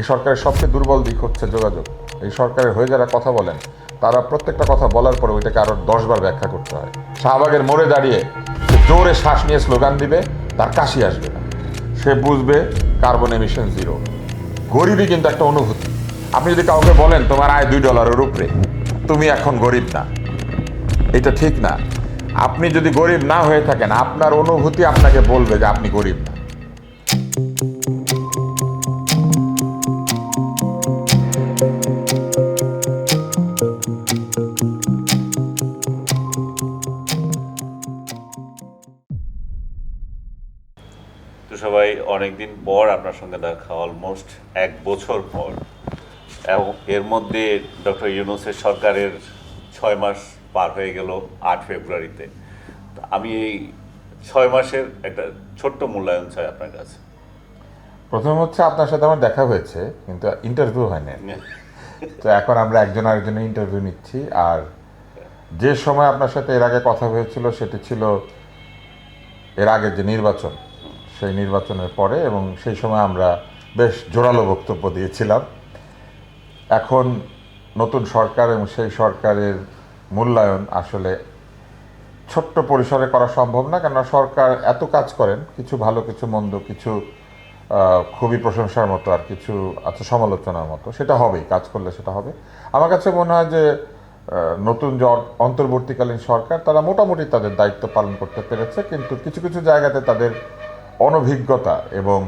এই সরকারের সবচেয়ে দুর্বল দিক হচ্ছে যোগাযোগ। এই সরকারের হয়ে যারা কথা বলেন, তারা প্রত্যেকটা কথা বলার পরে ওইটাকে আরও দশবার ব্যাখ্যা করতে হয়। শাহবাগের মোড়ে দাঁড়িয়ে জোরে শ্বাস নিয়ে স্লোগান দিবে, তার কাশি আসবে না। সে বুঝবে কার্বন এমিশন জিরো গরিবই কিন্তু একটা অনুভূতি। আপনি যদি কাউকে বলেন, তোমার আয় দুই ডলারের উপরে, তুমি এখন গরিব না। এটা ঠিক না। আপনি যদি গরিব না হয়ে থাকেন, আপনার অনুভূতি আপনাকে বলবে যে আপনি গরিব না। সবাই অনেকদিন পর আপনার সঙ্গে দেখা অলমোস্ট এক বছর পর। এবং এর মধ্যে ডক্টর ইউনুসের সরকারের ছয় মাস পার হয়ে গেল আট ফেব্রুয়ারিতে। তো আমি এই ছয় মাসের একটা ছোট্ট মূল্যায়ন চাই আপনার কাছে। প্রথম হচ্ছে আপনার সাথে আমার দেখা হয়েছে কিন্তু ইন্টারভিউ হয়নি। তো এখন আমরা একজন আরেকজনের ইন্টারভিউ নিচ্ছি আর যে সময় আপনার সাথে এর আগে কথা হয়েছিল সেটি ছিল এর আগে যে নির্বাচন। সেই নির্বাচনের পরে এবং সেই সময় আমরা বেশ জোরালো বক্তব্য দিয়েছিলাম। এখন নতুন সরকার এবং সেই সরকারের মূল্যায়ন আসলে ছোট্ট পরিসরে করা সম্ভব না, কেননা সরকার এত কাজ করেন, কিছু ভালো, কিছু মন্দ, কিছু খুবই প্রশংসার মতো আর কিছু আছে সমালোচনার মতো। সেটা হবেই, কাজ করলে সেটা হবে। আমার কাছে মনে হয় যে নতুন যে অন্তর্বর্তীকালীন সরকার তারা মোটামুটি তাদের দায়িত্ব পালন করতে পেরেছে, কিন্তু কিছু কিছু জায়গাতে তাদের অনভিজ্ঞতা এবং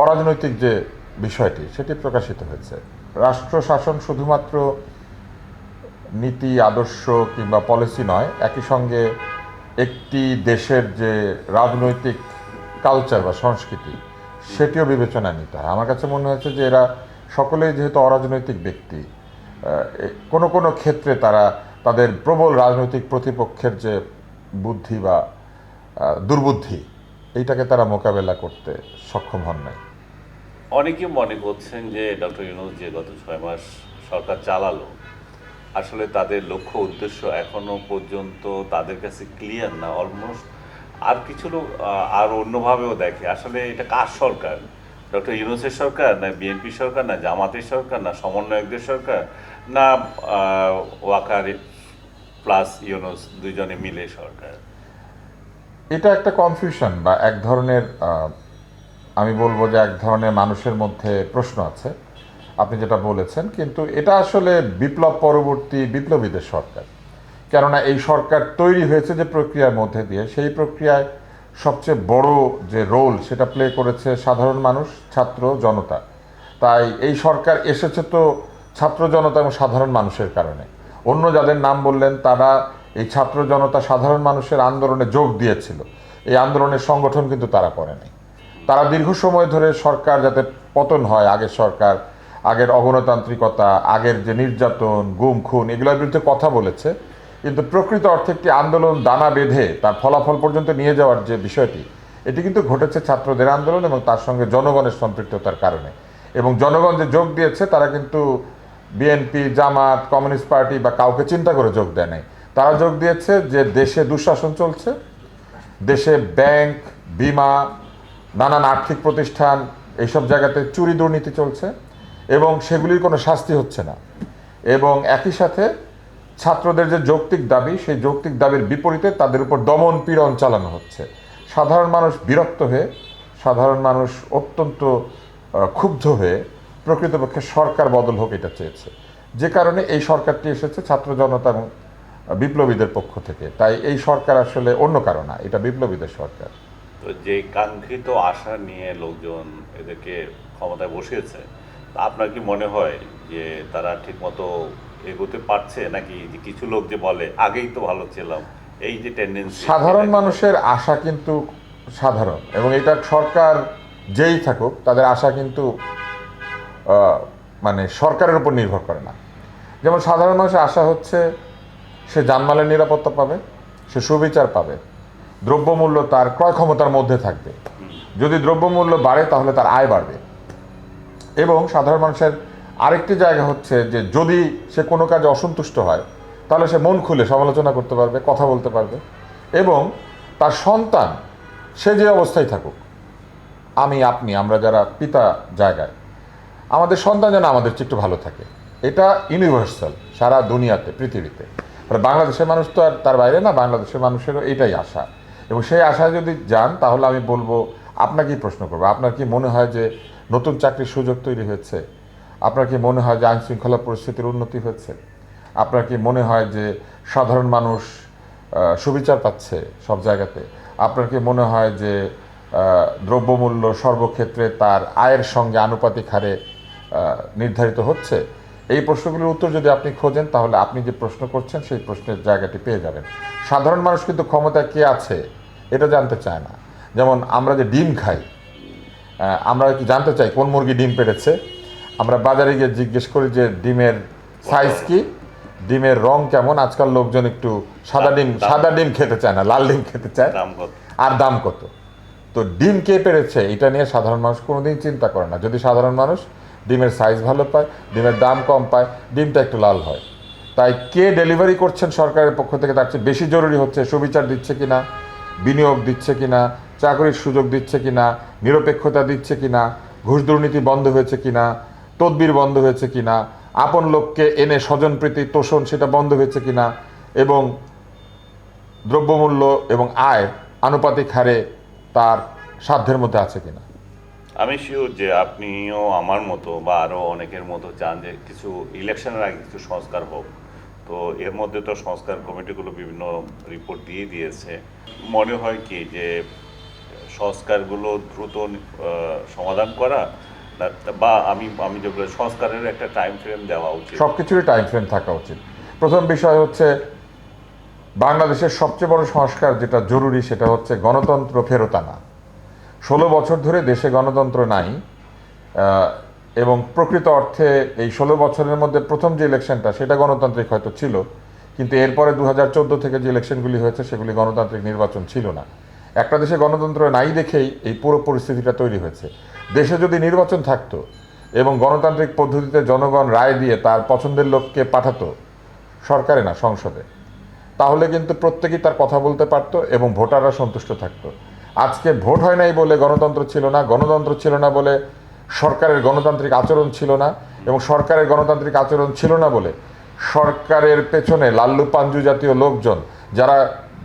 অরাজনৈতিক যে বিষয়টি, সেটি প্রকাশিত হয়েছে। রাষ্ট্র শাসন শুধুমাত্র নীতি, আদর্শ কিংবা পলিসি নয়, একই সঙ্গে একটি দেশের যে রাজনৈতিক কালচার বা সংস্কৃতি, সেটিও বিবেচনায় নিতে হয়। আমার কাছে মনে হয়েছে যে এরা সকলেই যেহেতু অরাজনৈতিক ব্যক্তি কোনো কোনো ক্ষেত্রে তারা তাদের প্রবল রাজনৈতিক প্রতিপক্ষের যে বুদ্ধি বা দুর্বুদ্ধি এইটাকে তারা মোকাবেলা করতে সক্ষম হন নাই। অনেকে মনে করছেন যে ডক্টর ইউনুস যে গত ছয় মাস সরকার চালালো, আসলে তাদের লক্ষ্য উদ্দেশ্য এখনও পর্যন্ত তাদের কাছে ক্লিয়ার না অলমোস্ট আর কিছু লোক আর অন্যভাবেও দেখে। আসলে এটা কার সরকার? ডক্টর ইউনুসের সরকার না বিএনপি সরকার না জামাতের সরকার না সমন্বয়কদের সরকার না ওয়াকার প্লাস ইউনুস দুইজনে মিলে সরকার? এটা একটা কনফিউশন বা এক ধরনের আমি বলব যে এক ধরনের মানুষের মধ্যে প্রশ্ন আছে। আপনি যেটা বলেছেন, কিন্তু এটা আসলে বিপ্লব পরবর্তী বিপ্লবীদের সরকার। কেননা এই সরকার তৈরি হয়েছে যে প্রক্রিয়ার মধ্যে দিয়ে। সেই প্রক্রিয়ায় সবচেয়ে বড় যে রোল সেটা প্লে করেছে সাধারণ মানুষ, ছাত্র, জনতা। তাই এই সরকার এসেছে তো ছাত্র, জনতা এবং সাধারণ মানুষের কারণে। অন্য যাদের নাম বললেন, তারা এই ছাত্র জনতা সাধারণ মানুষের আন্দোলনে যোগ দিয়েছিল। এই আন্দোলনের সংগঠন কিন্তু তারা করেনি। তারা দীর্ঘ সময় ধরে সরকার যাতে পতন হয় আগের সরকার, আগের অগণতান্ত্রিকতা, আগের যে নির্যাতন, গুম, খুন, এগুলোর বিরুদ্ধে কথা বলেছে। কিন্তু প্রকৃত অর্থে একটি আন্দোলন দানা বেঁধে তার ফলাফল পর্যন্ত নিয়ে যাওয়ার যে বিষয়টি, এটি কিন্তু ঘটেছে ছাত্রদের আন্দোলন এবং তার সঙ্গে জনগণের সম্পৃক্ততার কারণে। এবং জনগণ যে যোগ দিয়েছে, তারা কিন্তু বিএনপি, জামাত, কমিউনিস্ট পার্টি বা কাউকে চিন্তা করে যোগ দেয় নাই। তারা যোগ দিয়েছে যে দেশে দুঃশাসন চলছে, দেশে ব্যাংক, বিমা, নানান আর্থিক প্রতিষ্ঠান এইসব জায়গাতে চুরি দুর্নীতি চলছে এবং সেগুলির কোনো শাস্তি হচ্ছে না। এবং একই সাথে ছাত্রদের যে যৌক্তিক দাবি, সেই যৌক্তিক দাবির বিপরীতে তাদের উপর দমন পীড়ন চালানো হচ্ছে। সাধারণ মানুষ বিরক্ত হয়ে, সাধারণ মানুষ অত্যন্ত ক্ষুব্ধ হয়ে প্রকৃতপক্ষে সরকার বদল হোক এটা চেয়েছে। যে কারণে এই সরকারটি এসেছে ছাত্র জনতা এবং বিপ্লবীদের পক্ষ থেকে। তাই এই সরকার আসলে অন্য কারণ না এটা বিপ্লবীদের সরকার। তো যে কাঙ্ক্ষিত আশা নিয়ে লোকজন এদেরকে ক্ষমতায় বসিয়েছে আপনার কি মনে হয় যে তারা ঠিকমতো এগোতে পারছে? নাকি যে কিছু লোক যে বলে আগেই তো ভালো ছিলাম এই যে টেন্ডেন্সি সাধারণ মানুষের আশা কিন্তু সাধারণ এবং এটা সরকার যেই থাকুক তাদের আশা কিন্তু মানে সরকারের উপর নির্ভর করে না। যেমন সাধারণ মানুষের আশা হচ্ছে সে জানমালের নিরাপত্তা পাবে, সে সুবিচার পাবে। দ্রব্যমূল্য তার ক্রয় ক্ষমতার মধ্যে থাকবে। যদি দ্রব্যমূল্য বাড়ে, তাহলে তার আয় বাড়বে। এবং সাধারণ মানুষের আরেকটি জায়গা হচ্ছে যে, যদি সে কোনো কাজে অসন্তুষ্ট হয়, তাহলে সে মন খুলে সমালোচনা করতে পারবে, কথা বলতে পারবে। এবং তার সন্তান, সে যে অবস্থায় থাকুক, আমি, আপনি, আমরা যারা পিতা জায়গায়, আমাদের সন্তান যেন আমাদের চেয়ে একটু ভালো থাকে। এটা ইউনিভার্সাল সারা দুনিয়াতে, পৃথিবীতে। মানে বাংলাদেশের মানুষ তো আর তার বাইরে না, বাংলাদেশের মানুষেরও এটাই আশা। এবং সেই আশায় যদি যান, তাহলে আমি বলব, আপনাকেই প্রশ্ন করব, আপনার কি মনে হয় যে নতুন চাকরির সুযোগ তৈরি হয়েছে? আপনার কি মনে হয় যে আইন শৃঙ্খলা পরিস্থিতির উন্নতি হয়েছে? আপনার কি মনে হয় যে সাধারণ মানুষ সুবিচার পাচ্ছে সব জায়গাতে? আপনার কি মনে হয় যে দ্রব্যমূল্য সর্বক্ষেত্রে তার আয়ের সঙ্গে আনুপাতিক হারে নির্ধারিত হচ্ছে? এই প্রশ্নগুলোর উত্তর যদি আপনি খোঁজেন তাহলে আপনি যে প্রশ্ন করছেন সেই প্রশ্নের জায়গাটি পেয়ে যাবেন। সাধারণ মানুষ কিন্তু ক্ষমতায় কে আছে এটা জানতে চায় না। যেমন আমরা যে ডিম খাই আমরা কি জানতে চাই কোন মুরগি ডিম পেড়েছে। আমরা বাজারে গিয়ে জিজ্ঞেস করি যে ডিমের সাইজ কি ডিমের রং কেমন। আজকাল লোকজন একটু সাদা ডিম সাদা ডিম খেতে চায় না লাল ডিম খেতে চায়। আর দাম কত? তো ডিম কে পেরেছে এটা নিয়ে সাধারণ মানুষ কোনোদিন চিন্তা করে না। যদি সাধারণ মানুষ ডিমের সাইজ ভালো পায়, ডিমের দাম কম পায়, ডিমটা একটু লাল হয়। তাই কে ডেলিভারি করছেন সরকারের পক্ষ থেকে তার চেয়ে বেশি জরুরি হচ্ছে সুবিচার দিচ্ছে কিনা, বিনিয়োগ দিচ্ছে কি না চাকরির সুযোগ দিচ্ছে কি না নিরপেক্ষতা দিচ্ছে কিনা, ঘুষ দুর্নীতি বন্ধ হয়েছে কিনা, তদবির বন্ধ হয়েছে কিনা, আপন লোককে এনে স্বজনপ্রীতি তোষণ সেটা বন্ধ হয়েছে কিনা, এবং দ্রব্যমূল্য এবং আয় আনুপাতিক হারে তার সাধ্যের মধ্যে আছে কিনা। আমি শিওর যে আপনিও আমার মতো বা আরও অনেকের মতো চান যে কিছু ইলেকশনের আগে কিছু সংস্কার হোক। তো এর মধ্যে তো সংস্কার কমিটিগুলো বিভিন্ন রিপোর্ট দিয়ে দিয়েছে। মনে হয় কি যে সংস্কারগুলো দ্রুত সমাধান করা বা আমি আমি যেগুলো সংস্কারের একটা টাইম ফ্রেম দেওয়া উচিত। সব কিছুরই টাইম ফ্রেম থাকা উচিত। প্রথম বিষয় হচ্ছে বাংলাদেশের সবচেয়ে বড় সংস্কার যেটা জরুরি সেটা হচ্ছে গণতন্ত্র ফেরত আনা। ষোলো বছর ধরে দেশে গণতন্ত্র নাই এবং প্রকৃত অর্থে এই ষোলো বছরের মধ্যে প্রথম যে ইলেকশনটা সেটা গণতান্ত্রিক হয়তো ছিল, কিন্তু এরপরে দু হাজার চোদ্দ থেকে যে ইলেকশনগুলি হয়েছে, সেগুলি গণতান্ত্রিক নির্বাচন ছিল না। একটা দেশে গণতন্ত্র নাই দেখেই এই পুরো পরিস্থিতিটা তৈরি হয়েছে। দেশে যদি নির্বাচন থাকতো এবং গণতান্ত্রিক পদ্ধতিতে জনগণ রায় দিয়ে তার পছন্দের লোককে পাঠাতো, সরকারে না, সংসদে, তাহলে কিন্তু প্রত্যেকেই তার কথা বলতে পারতো এবং ভোটাররা সন্তুষ্ট থাকতো। আজকে ভোট হয় নাই বলে গণতন্ত্র ছিল না, গণতন্ত্র ছিল না বলে সরকারের গণতান্ত্রিক আচরণ ছিল না এবং সরকারের গণতান্ত্রিক আচরণ ছিল না বলে সরকারের পেছনে লাল্লু পাঞ্জু জাতীয় লোকজন যারা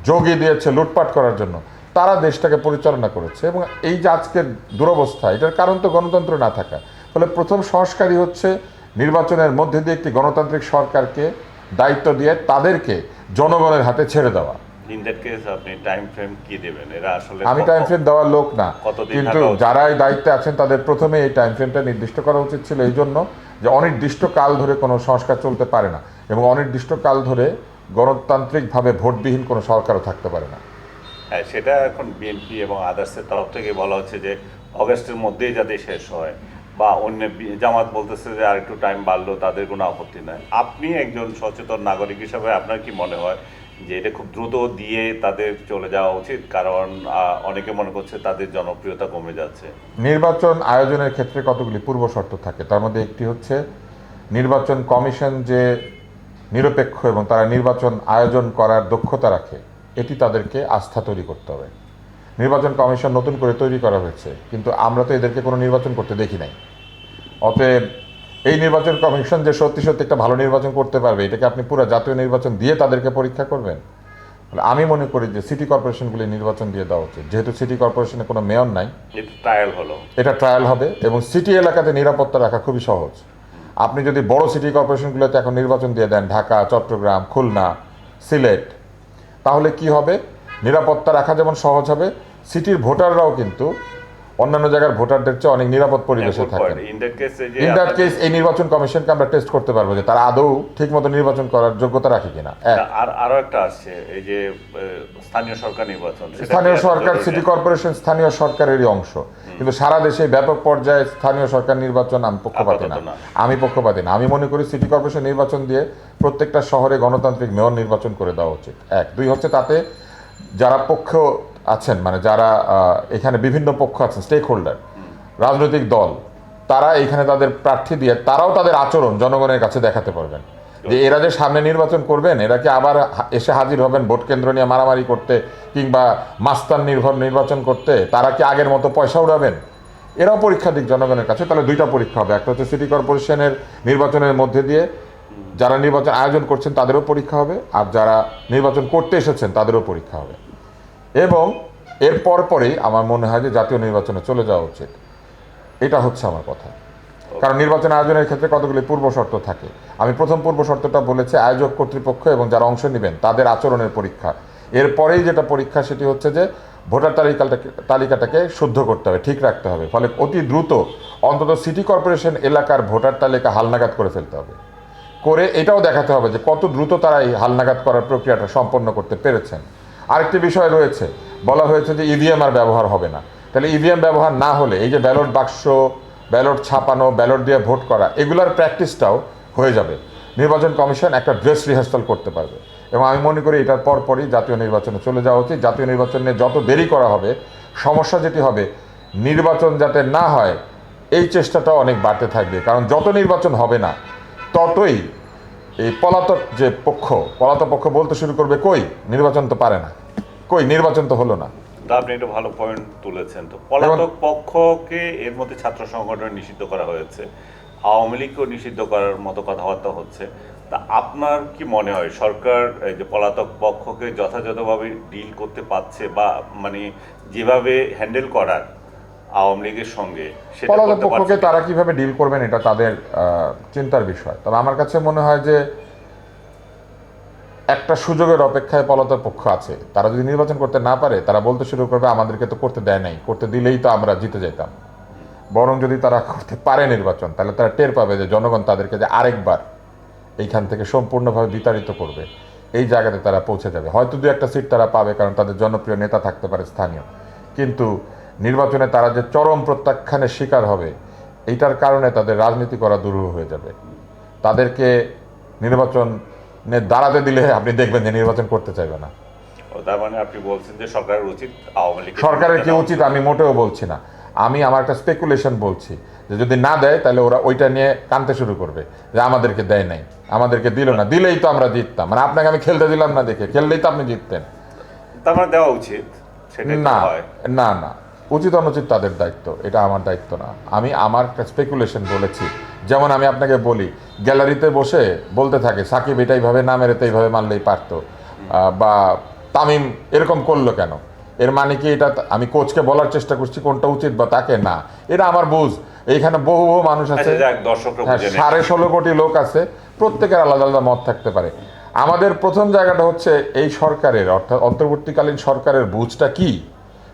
যোগী দিয়েছে লুটপাট করার জন্য, তারা দেশটাকে পরিচালনা করেছে এবং এই যে আজকের দুরবস্থা, এটার কারণ তো গণতন্ত্র না থাকা। ফলে প্রথম সংস্কারই হচ্ছে নির্বাচনের মধ্যে দিয়ে একটি গণতান্ত্রিক সরকারকে দায়িত্ব দিয়ে তাদেরকে জনগণের হাতে ছেড়ে দেওয়া। ইন দ্যাট কেস আপনি টাইম ফ্রেম কি দেবেন? এরা আসলে আমি টাইম ফ্রেম দেওয়ার লোক না। কিন্তু যারা এই দায়িত্বে আছেন তাদের প্রথমে এই টাইম ফ্রেমটা নির্দিষ্ট করা উচিত ছিল এই জন্য যে অনির্দিষ্ট কাল ধরে কোনো সংস্কার চলতে পারে না এবং অনির্দিষ্ট কাল ধরে গণতান্ত্রিকভাবে ভোটবিহীন কোনো সরকারও থাকতে পারে না। হ্যাঁ সেটা এখন বিএনপি এবং আদার্সের তরফ থেকে বলা হচ্ছে যে অগস্টের মধ্যেই যাতে শেষ হয় বা অন্য জামাত বলতেছে যে আর একটু টাইম বাড়লো তাদের কোনো আপত্তি নাই। আপনি একজন সচেতন নাগরিক হিসাবে আপনার কি মনে হয় যে এটা খুব দ্রুত দিয়ে তাদের চলে যাওয়া উচিত, কারণ অনেকে মনে করছে তাদের জনপ্রিয়তা কমে যাচ্ছে। নির্বাচন আয়োজনের ক্ষেত্রে কতগুলি পূর্ব শর্ত থাকে? তার মধ্যে একটি হচ্ছে নির্বাচন কমিশন যে নিরপেক্ষ এবং তারা নির্বাচন আয়োজন করার দক্ষতা রাখে, এটি তাদেরকে আস্থা তৈরি করতে হবে। নির্বাচন কমিশন নতুন করে তৈরি করা হয়েছে, কিন্তু আমরা তো এদেরকে কোনো নির্বাচন করতে দেখি নাই। অতএব এই নির্বাচন কমিশন যে সত্যি সত্যি একটা ভালো নির্বাচন করতে পারবে এটাকে আপনি পুরো জাতীয় নির্বাচন দিয়ে তাদেরকে পরীক্ষা করবেন? আমি মনে করি যে সিটি কর্পোরেশনগুলি নির্বাচন দিয়ে দেওয়া উচিত। যেহেতু সিটি কর্পোরেশনে কোনো মেয়র নাই ট্রায়াল হলো। এটা ট্রায়াল হবে এবং সিটি এলাকাতে নিরাপত্তা রাখা খুবই সহজ। আপনি যদি বড় সিটি কর্পোরেশনগুলোতে এখন নির্বাচন দিয়ে দেন ঢাকা চট্টগ্রাম খুলনা সিলেট তাহলে কি হবে? নিরাপত্তা রাখা যেমন সহজ হবে সিটির ভোটাররাও কিন্তু অন্যান্য জায়গার ভোটারদের চেয়ে অনেক নিরাপদ পরিবেশে থাকেন। ইন দ্যাট কেস এই নির্বাচন কমিশনকে আমরা টেস্ট করতে পারব যে তারা আদৌ ঠিকমতো নির্বাচন করার যোগ্যতা রাখে কিনা। আর আরও একটা আসছে এই যে স্থানীয় সরকার নির্বাচন। স্থানীয় সরকার সিটি কর্পোরেশন স্থানীয় সরকারেরই অংশ। কিন্তু সারা দেশে ব্যাপক পর্যায়ে স্থানীয় সরকার নির্বাচন আমি পক্ষপাতি না। আমি পক্ষপাতি না। আমি মনে করি সিটি কর্পোরেশন নির্বাচন দিয়ে প্রত্যেকটা শহরে গণতান্ত্রিক মেয়র নির্বাচন করে দেওয়া উচিত। এক। দুই হচ্ছে তাতে যারা পক্ষ আছেন মানে যারা এখানে বিভিন্ন পক্ষ আছেন স্টেক হোল্ডার রাজনৈতিক দল, তারা এখানে তাদের প্রার্থী দিয়ে, তারাও তাদের আচরণ জনগণের কাছে দেখাতে পারবেন। যে এরা যে সামনে নির্বাচন করবেন, এরা কি আবার এসে হাজির হবেন ভোট কেন্দ্র নিয়ে মারামারি করতে কিংবা মাস্তান নির্ভর নির্বাচন করতে? তারা কি আগের মতো পয়সা উড়াবেন? এরাও পরীক্ষা দিক জনগণের কাছে, তাহলে দুইটা পরীক্ষা হবে। একটা হচ্ছে সিটি কর্পোরেশনের নির্বাচনের মধ্যে দিয়ে যারা নির্বাচন আয়োজন করছেন, তাদেরও পরীক্ষা হবে। আর যারা নির্বাচন করতে এসেছেন, তাদেরও পরীক্ষা হবে। এবং এর পর পরেই আমার মনে হয় যে জাতীয় নির্বাচনে চলে যাওয়া উচিত। এটা হচ্ছে আমার কথা। কারণ নির্বাচন আয়োজনের ক্ষেত্রে কতগুলি পূর্ব শর্ত থাকে। আমি প্রথম পূর্ব শর্তটা বলেছি আয়োজক কর্তৃপক্ষ এবং যারা অংশ নেবেন তাদের আচরণের পরীক্ষা। এরপরেই যেটা পরীক্ষা সেটি হচ্ছে যে ভোটার তালিকাটাকে তালিকাটাকে শুদ্ধ করতে হবে ঠিক রাখতে হবে। ফলে অতি দ্রুত অন্তত সিটি কর্পোরেশন এলাকার ভোটার তালিকা হালনাগাদ করে ফেলতে হবে। করে এটাও দেখাতে হবে যে কত দ্রুত তারা এই হালনাগাদ করার প্রক্রিয়াটা সম্পন্ন করতে পেরেছেন। আরেকটি বিষয় রয়েছে। বলা হয়েছে যে ইভিএম আর ব্যবহার হবে না। তাহলে ইভিএম ব্যবহার না হলে এই যে ব্যালট বাক্স, ব্যালট ছাপানো, ব্যালট দিয়ে ভোট করা, এগুলার প্র্যাকটিসটাও হয়ে যাবে। নির্বাচন কমিশন একটা ড্রেস রিহার্সাল করতে পারবে। এবং আমি মনে করি এটার পরপরই জাতীয় নির্বাচনে চলে যাওয়া উচিত। জাতীয় নির্বাচনে যত দেরি করা হবে, সমস্যা যেটি হবে, নির্বাচন যাতে না হয়, এই চেষ্টাটাও অনেক বাড়তে থাকবে। কারণ যত নির্বাচন হবে না, ততই এই পলাতক যে পক্ষ পলাতক পক্ষ বলতে শুরু করবে কই? নির্বাচন তো পারে না। কই? নির্বাচন তো হলো না। আপনি একটা ভালো পয়েন্ট তুলেছেন তো। পলাতক পক্ষকে এর মধ্যে ছাত্র সংগঠন নিষিদ্ধ করা হয়েছে। আওয়ামী লীগকেও নিষিদ্ধ করার মতো কথাবার্তা হচ্ছে। তা আপনার কি মনে হয় সরকার এই যে পলাতক পক্ষকে যথাযথভাবে ডিল করতে পারছে বা মানে যেভাবে হ্যান্ডেল করার আওয়ামী লীগের সঙ্গে পক্ষকে তারা কীভাবে ডিল করবেন এটা তাদের চিন্তার বিষয়। তবে আমার কাছে মনে হয় যে একটা সুযোগের অপেক্ষায় পলাতক পক্ষ আছে। তারা যদি নির্বাচন করতে না পারে তারা বলতে শুরু করবে আমাদেরকে তো করতে দেয় নাই। করতে দিলেই তো আমরা জিতে যেতাম বরং যদি তারা করতে পারে নির্বাচন তাহলে তারা টের পাবে যে জনগণ তাদেরকে যে আরেকবার এইখান থেকে সম্পূর্ণভাবে বিতাড়িত করবে। এই জায়গাতে তারা পৌঁছে যাবে। হয়তো দু একটা সিট তারা পাবে কারণ তাদের জনপ্রিয় নেতা থাকতে পারে স্থানীয়। কিন্তু নির্বাচনে তারা যে চরম প্রত্যাখ্যানের শিকার হবে এইটার কারণে তাদের রাজনীতি করা দুরূহ হয়ে যাবে। তাদেরকে নির্বাচনে দাঁড়াতে দিলে আপনি দেখবেন যে নির্বাচন করতে চাইবে না। তার মানে আপনি বলছেন যে সরকারের উচিত আওয়ামী লীগ সরকারের কি উচিত আমি মোটেও বলছি না। আমি আমার একটা স্পেকুলেশন বলছি যে যদি না দেয় তাহলে ওরা ওইটা নিয়ে কানতে শুরু করবে যে আমাদেরকে দেয় নাই আমাদেরকে দিল না। দিলেই তো আমরা জিততাম। মানে আপনাকে আমি খেলতে দিলাম না দেখে খেললেই তো আপনি জিততেন। তার মানে দেওয়া উচিত না না না। উচিত অনুচিত তাদের দায়িত্ব এটা আমার দায়িত্ব না। আমি আমার একটা স্পেকুলেশন বলেছি। যেমন আমি আপনাকে বলি গ্যালারিতে বসে বলতে থাকে সাকিব এটা এইভাবে না মেরে তো এইভাবে মানলেই পারতো। বা তামিম এরকম করল কেন? এর মানে কি এটা আমি কোচকে বলার চেষ্টা করছি কোনটা উচিত বা তাকে? না। এটা আমার বুঝ। এইখানে বহু বহু মানুষ আছে। আচ্ছা হ্যাঁ। সাড়ে ষোলো কোটি লোক আছে। প্রত্যেকের আলাদা আলাদা মত থাকতে পারে। আমাদের প্রথম জায়গাটা হচ্ছে এই সরকারের অর্থাৎ অন্তর্বর্তীকালীন সরকারের বুঝটা কি?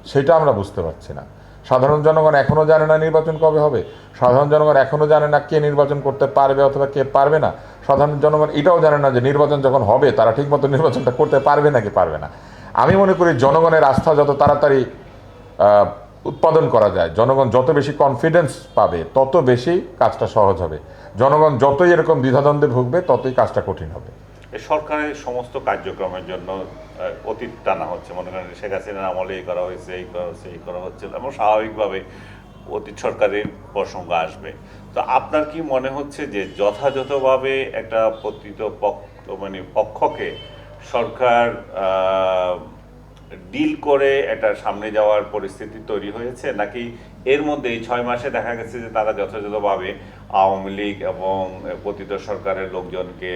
সেটা আমরা বুঝতে পারছি না। সাধারণ জনগণ এখনও জানে না নির্বাচন কবে হবে। সাধারণ জনগণ এখনও জানে না কে নির্বাচন করতে পারবে অথবা কে পারবে না। সাধারণ জনগণ এটাও জানে না যে নির্বাচন যখন হবে, তারা ঠিকমতো নির্বাচনটা করতে পারবে নাকি পারবে না। আমি মনে করি জনগণের আস্থা যত তাড়াতাড়ি উৎপাদন করা যায়, জনগণ যত বেশি কনফিডেন্স পাবে, তত বেশি কাজটা সহজ হবে। জনগণ যতই এরকম দ্বিধাদ্বন্দ্বে ভুগবে, ততই কাজটা কঠিন হবে। সরকারের সমস্ত কার্যক্রমের জন্য অতীত টানা হচ্ছে। মনে করেন শেখ হাসিনার আমলে এই করা হয়েছে, এই করা হচ্ছে, এই করা হচ্ছে এবং স্বাভাবিকভাবে অতীত সরকারের প্রসঙ্গ আসবে। তো আপনার কি মনে হচ্ছে যে যথাযথভাবে একটা পতিত পক্ষ মানে পক্ষকে সরকার ডিল করে একটা সামনে যাওয়ার পরিস্থিতি তৈরি হয়েছে? নাকি এর মধ্যে এই ছয় মাসে দেখা গেছে যে তারা যথাযথভাবে আওয়ামী লীগ এবং পতিত সরকারের লোকজনকে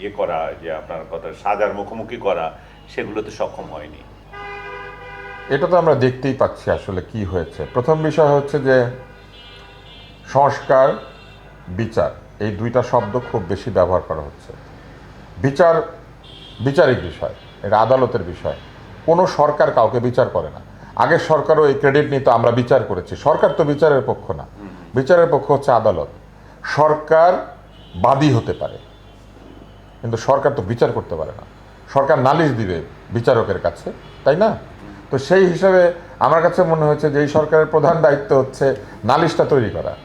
ইয়ে করা, যে আপনার কথা, সাজার মুখোমুখি করা, সেগুলোতে সক্ষম হয়নি। এটা তো আমরা দেখতেই পাচ্ছি আসলে কি হয়েছে। প্রথম বিষয় হচ্ছে যে, সংস্কার, বিচার, এই দুইটা শব্দ খুব বেশি ব্যবহার করা হচ্ছে। বিচার, বিচারিক বিষয়, এটা আদালতের বিষয়। কোনো সরকার কাউকে বিচার করে না। আগের সরকারও এই ক্রেডিট নিতে আমরা বিচার করেছি। সরকার তো বিচারের পক্ষ না। বিচারের পক্ষ হচ্ছে আদালত। সরকার বাদী হতে পারে। কিন্তু সরকার তো বিচার করতে পারে না। সরকার নালিশ দিবে বিচারকের কাছে, তাই না? তো সেই হিসাবে আমার কাছে মনে হয়েছে যে এই সরকারের প্রধান দায়িত্ব হচ্ছে নালিশটা তৈরি করা।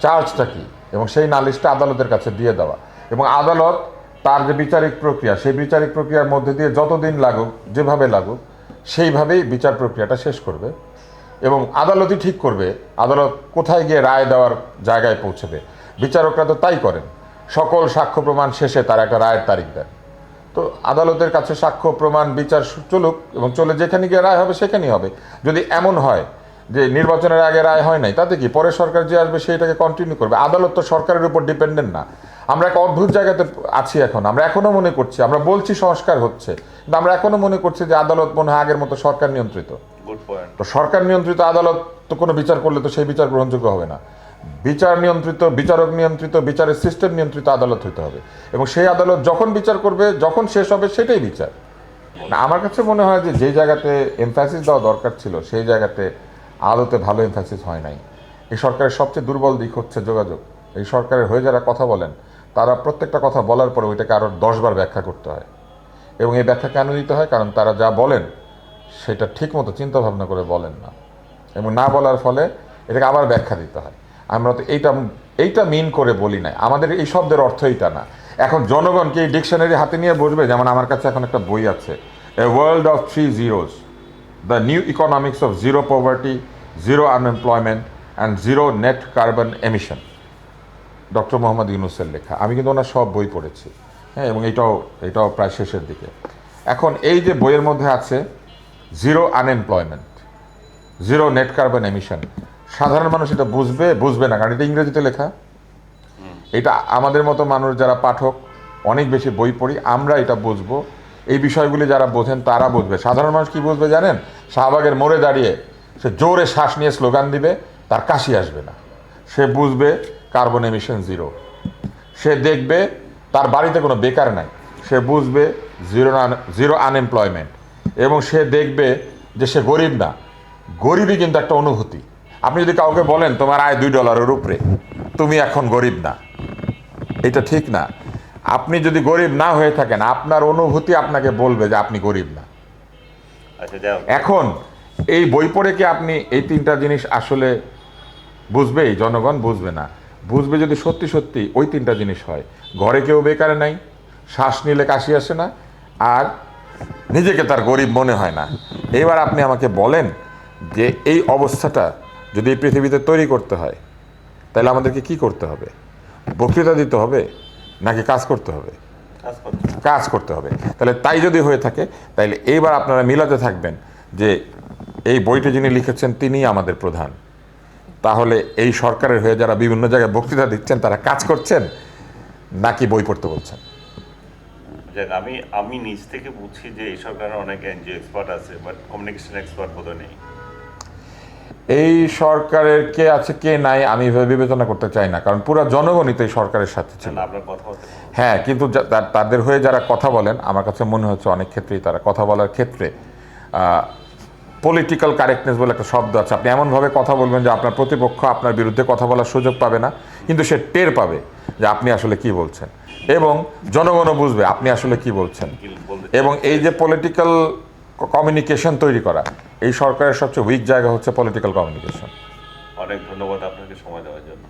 চার্জটা কি? এবং সেই নালিশটা আদালতের কাছে দিয়ে দেওয়া। এবং আদালত তার যে বিচারিক প্রক্রিয়া, সেই বিচারিক প্রক্রিয়ার মধ্যে দিয়ে যতদিন লাগুক, যেভাবে লাগুক, সেইভাবেই বিচার প্রক্রিয়াটা শেষ করবে। এবং আদালতই ঠিক করবে, আদালত কোথায় গিয়ে রায় দেওয়ার জায়গায় পৌঁছবে। বিচারকরা তো তাই করেন। সকল সাক্ষ্য প্রমাণ শেষে তারা একটা রায়ের তারিখ দেন। তো আদালতের কাছে সাক্ষ্য, প্রমাণ, বিচার চলুক এবং চলে যেখানে গিয়ে রায় হবে সেখানেই হবে। যদি এমন হয় যে নির্বাচনের আগে রায় হয় নাই, তাতে কি পরের সরকার যে আসবে সেইটাকে কন্টিনিউ করবে? আদালত তো সরকারের উপর ডিপেন্ডেন্ট না। আমরা এক অদ্ভুত জায়গাতে আছি এখন। আমরা এখনও মনে করছি, আমরা বলছি সংস্কার হচ্ছে, কিন্তু আমরা এখনও মনে করছি যে আদালত মনে হয় আগের মতো সরকার নিয়ন্ত্রিত। তো সরকার নিয়ন্ত্রিত আদালত তো কোনো বিচার করলে তো সেই বিচার গ্রহণযোগ্য হবে না। বিচার নিয়ন্ত্রিত, বিচারক নিয়ন্ত্রিত, বিচারের সিস্টেম নিয়ন্ত্রিত আদালত হতে হবে। এবং সেই আদালত যখন বিচার করবে, যখন শেষ হবে, সেটাই বিচার। আমার কাছে মনে হয় যে যে জায়গাতে এমফ্যাসিস দেওয়া দরকার ছিল, সেই জায়গাতে আদতে ভালো এমফ্যাসিস হয় নাই। এই সরকারের সবচেয়ে দুর্বল দিক হচ্ছে যোগাযোগ। এই সরকারের হয়ে যারা কথা বলেন, তারা প্রত্যেকটা কথা বলার পরে ওইটাকে আরও দশবার ব্যাখ্যা করতে হয়। এবং এই ব্যাখ্যা কেন দিতে হয়? কারণ তারা যা বলেন সেটা ঠিক মতো চিন্তা ভাবনা করে বলেন না। এবং না বলার ফলে এটাকে আবার ব্যাখ্যা দিতে হয়। আমরা তো এইটা এইটা মিন করে বলি না আমাদের এই শব্দের অর্থ এইটা না। এখন জনগণকে এই ডিকশনারি হাতে নিয়ে বসবে? যেমন আমার কাছে এখন একটা বই আছে। A world of three zeros the new economics of zero poverty zero unemployment and zero net carbon emission doctor Muhammad ইউনুসের লেখা। আমি কিন্তু ওনার সব বই পড়েছি। হ্যাঁ এবং এটাও এটাও প্রায় শেষের দিকে। এখন এই যে বইয়ের মধ্যে আছে zero unemployment zero net carbon emission সাধারণ মানুষ এটা বুঝবে বুঝবে না কারণ এটা ইংরেজিতে লেখা। এটা আমাদের মতো মানুষ যারা পাঠক অনেক বেশি বই পড়ি আমরা এটা বুঝব। এই বিষয়গুলি যারা বোঝেন তারা বুঝবে। সাধারণ মানুষ কি বুঝবে জানেন? শাহবাগের মোড়ে দাঁড়িয়ে সে জোরে শ্বাস নিয়ে স্লোগান দিবে তার কাশি আসবে না। সে বুঝবে কার্বন এমিশন জিরো সে দেখবে তার বাড়িতে কোনো বেকার নাই। সে বুঝবে জিরো জিরো আনএমপ্লয়মেন্ট এবং সে দেখবে যে সে গরিব না। গরিবই কিন্তু একটা অনুভূতি। আপনি যদি কাউকে বলেন তোমার আয় দুই ডলারের উপরে তুমি এখন গরিব না। এটা ঠিক না। আপনি যদি গরিব না হয়ে থাকেন আপনার অনুভূতি আপনাকে বলবে যে আপনি গরিব না। আচ্ছা এখন এই বই পড়ে কি আপনি এই তিনটা জিনিস আসলে বুঝবেই? জনগণ বুঝবে না। বুঝবে যদি সত্যি সত্যি ওই তিনটা জিনিস হয়। ঘরে কেউ বেকারে নাই শ্বাস নিলে কাশি আসে না আর নিজেকে তার গরিব মনে হয় না। এবার আপনি আমাকে বলেন যে এই অবস্থাটা যদি এই পৃথিবীতে তৈরি করতে হয় তাহলে আমাদেরকে কি করতে হবে? বক্তৃতা দিতে হবে নাকি কাজ করতে হবে? কাজ করতে হবে। তাহলে তাই যদি হয়ে থাকে তাহলে এইবার আপনারা মিলাতে থাকবেন যে এই বইটি যিনি লিখেছেন তিনিই আমাদের প্রধান। তাহলে এই সরকারের হয়ে যারা বিভিন্ন জায়গায় বক্তৃতা দিচ্ছেন তারা কাজ করছেন নাকি বই পড়তে বলছেন? যাক আমি আমি নিজ থেকে বুঝছি যে এই কারণে অনেক এনজিও এক্সপার্ট আছে বাট কমিউনিকেশন এক্সপার্ট বোধহয় নেই। এই সরকারের কে আছে কে নাই আমি এভাবে বিবেচনা করতে চাই না কারণ পুরো জনগণই তো এই সরকারের সাথে ছিল। হ্যাঁ কিন্তু তাদের হয়ে যারা কথা বলেন আমার কাছে মনে হচ্ছে অনেক ক্ষেত্রেই তারা কথা বলার ক্ষেত্রে পলিটিক্যাল কারেক্টনেস বলে একটা শব্দ আছে। আপনি এমনভাবে কথা বলবেন যে আপনার প্রতিপক্ষ আপনার বিরুদ্ধে কথা বলার সুযোগ পাবে না কিন্তু সে টের পাবে যে আপনি আসলে কি বলছেন। এবং জনগণও বুঝবে আপনি আসলে কি বলছেন। এবং এই যে পলিটিক্যাল কমিউনিকেশন তৈরি করা এই সরকারের সবচেয়ে উইক জায়গা হচ্ছে পলিটিক্যাল কমিউনিকেশন অনেক ধন্যবাদ আপনাকে সময় দেওয়ার জন্য।